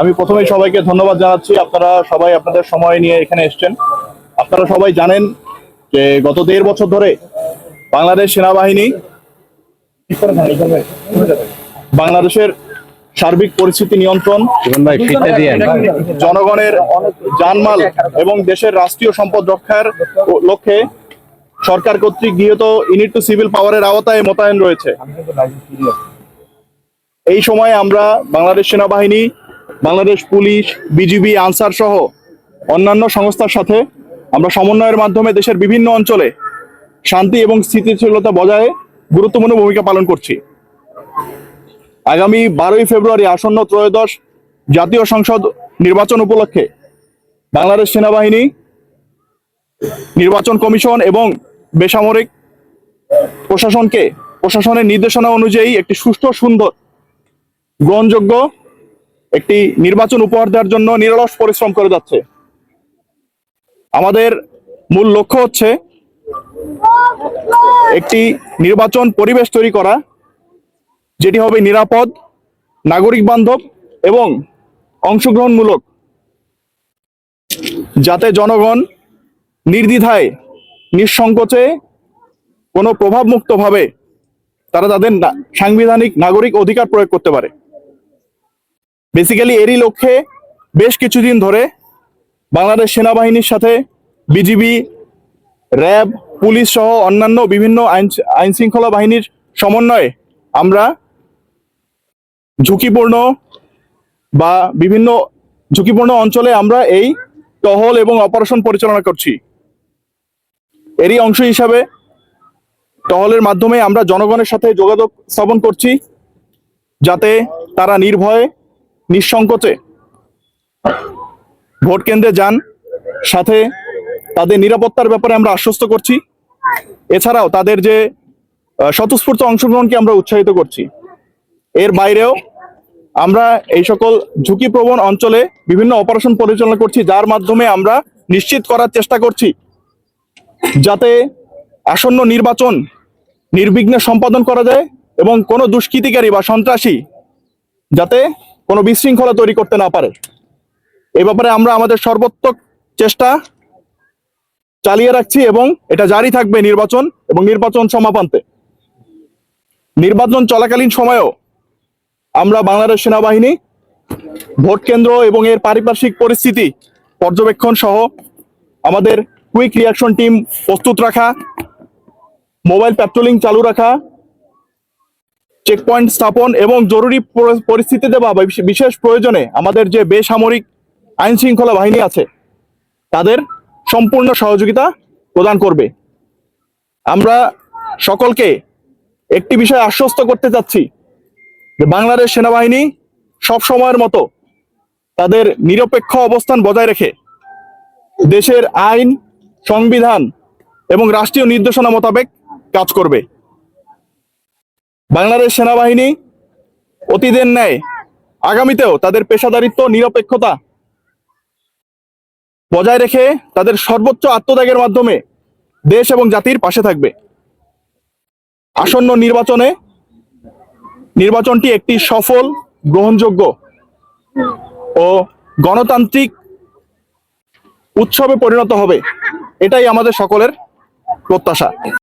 আমি প্রথমেই সবাইকে ধন্যবাদ জানাচ্ছি। আপনারা সবাই আপনাদের সময় নিয়ে এখানে এসছেন। আপনারা সবাই জানেন যে গত দেড় বছর ধরে বাংলাদেশ সেনাবাহিনী বাংলাদেশের সার্বিক পরিস্থিতি নিয়ন্ত্রণ জনগণের জানমাল এবং দেশের রাষ্ট্রীয় সম্পদ রক্ষার লক্ষ্যে সরকার কর্তৃক গৃহীত ইউনিট টু সিভিল পাওয়ারের আওতায় মোতায়েন রয়েছে। এই সময় আমরা বাংলাদেশ সেনাবাহিনী, বাংলাদেশ পুলিশ, বিজিবি, আনসার সহ অন্যান্য সংস্থার সাথে আমরা সমন্বয়ের মাধ্যমে দেশের বিভিন্ন অঞ্চলে শান্তি এবং স্থিতিশীলতা বজায় গুরুত্বপূর্ণ ভূমিকা পালন করছি। আগামী বারোই ফেব্রুয়ারি আসন্ন ত্রয়োদশ জাতীয় সংসদ নির্বাচন উপলক্ষে বাংলাদেশ সেনাবাহিনী, নির্বাচন কমিশন এবং বেসামরিক প্রশাসনকে, প্রশাসনের নির্দেশনা অনুযায়ী একটি সুষ্ঠু সুন্দর গ্রহণযোগ্য একটি নির্বাচন উপহার দেওয়ার জন্য নিরলস পরিশ্রম করে যাচ্ছে। আমাদের মূল লক্ষ্য হচ্ছে একটি নির্বাচন পরিবেশ তৈরি করা, যেটি হবে নিরাপদ, নাগরিক বান্ধব এবং অংশগ্রহণমূলক, যাতে জনগণ নির্দ্বিধায়, নিঃসংকোচে, কোনো প্রভাবমুক্তভাবে তারা তাদের সাংবিধানিক নাগরিক অধিকার প্রয়োগ করতে পারে। বেসিক্যালি এরই লক্ষ্যে বেশ কিছুদিন ধরে বাংলাদেশ সেনাবাহিনীর সাথে বিজিবি, র্যাব, পুলিশ সহ অন্যান্য বিভিন্ন আইন, আইনশৃঙ্খলা বাহিনীর সমন্বয়ে আমরা ঝুঁকিপূর্ণ বা বিভিন্ন ঝুঁকিপূর্ণ অঞ্চলে আমরা এই টহল এবং অপারেশন পরিচালনা করছি। এরই অংশ হিসাবে টহলের মাধ্যমে আমরা জনগণের সাথে যোগাযোগ স্থাপন করছি যাতে তারা নির্ভয়ে নিঃসংকোচে ভোট কেন্দ্রে যান, সাথে তাদের নিরাপত্তার ব্যাপারে আমরা আশ্বস্ত করছি। এছাড়াও তাদের যে স্বতঃস্ফূর্ত অংশগ্রহণকে আমরা উৎসাহিত করছি। এর বাইরেও আমরা এই সকল ঝুঁকিপ্রবণ অঞ্চলে বিভিন্ন অপারেশন পরিচালনা করছি, যার মাধ্যমে আমরা নিশ্চিত করার চেষ্টা করছি যাতে আসন্ন নির্বাচন নির্বিঘ্নে সম্পাদন করা যায় এবং কোনো দুষ্কৃতিকারী বা সন্ত্রাসী যাতে কোনো বিশৃঙ্খলা তৈরি করতে না পারে। এ ব্যাপারে আমরা আমাদের সর্বোত্তক চেষ্টা চালিয়ে রাখছি এবং এটা জারি থাকবে নির্বাচন এবং নির্বাচন সমাপান্তে। নির্বাচন চলাকালীন সময়েও আমরা বাংলাদেশ সেনাবাহিনী, ভোট কেন্দ্র এবং এর পারিপার্শ্বিক পরিস্থিতি পর্যবেক্ষণ সহ আমাদের কুইক রিয়াকশন টিম প্রস্তুত রাখা, মোবাইল প্যাট্রোলিং চালু রাখা চেকপয়েন্ট স্থাপন এবং জরুরি পর- পরিস্থিতিতে বা বিশেষ প্রয়োজনে আমাদের যে বেসামরিক আইন শৃঙ্খলা বাহিনী আছে, তাদের সম্পূর্ণ সহযোগিতা প্রদান করবে। আমরা সকলকে একটি বিষয় আশ্বস্ত করতে চাচ্ছি যে বাংলাদেশ সেনাবাহিনী সব সময়ের মতো তাদের নিরপেক্ষ অবস্থান বজায় রেখে দেশের আইন, সংবিধান এবং রাষ্ট্রীয় নির্দেশনা মোতাবেক কাজ করবে। বাংলাদেশ সেনাবাহিনী অতীতের ন্যায়, আগামীতেও তাদের পেশাদারিত্ব, নিরপেক্ষতা বজায় রেখে তাদের সর্বোচ্চ আত্মত্যাগের মাধ্যমে দেশ এবং জাতির পাশে থাকবে। আসন্ন নির্বাচনে নির্বাচনটি একটি সফল, গ্রহণযোগ্য ও গণতান্ত্রিক উৎসবে পরিণত হবে। এটাই আমাদের সকলের প্রত্যাশা।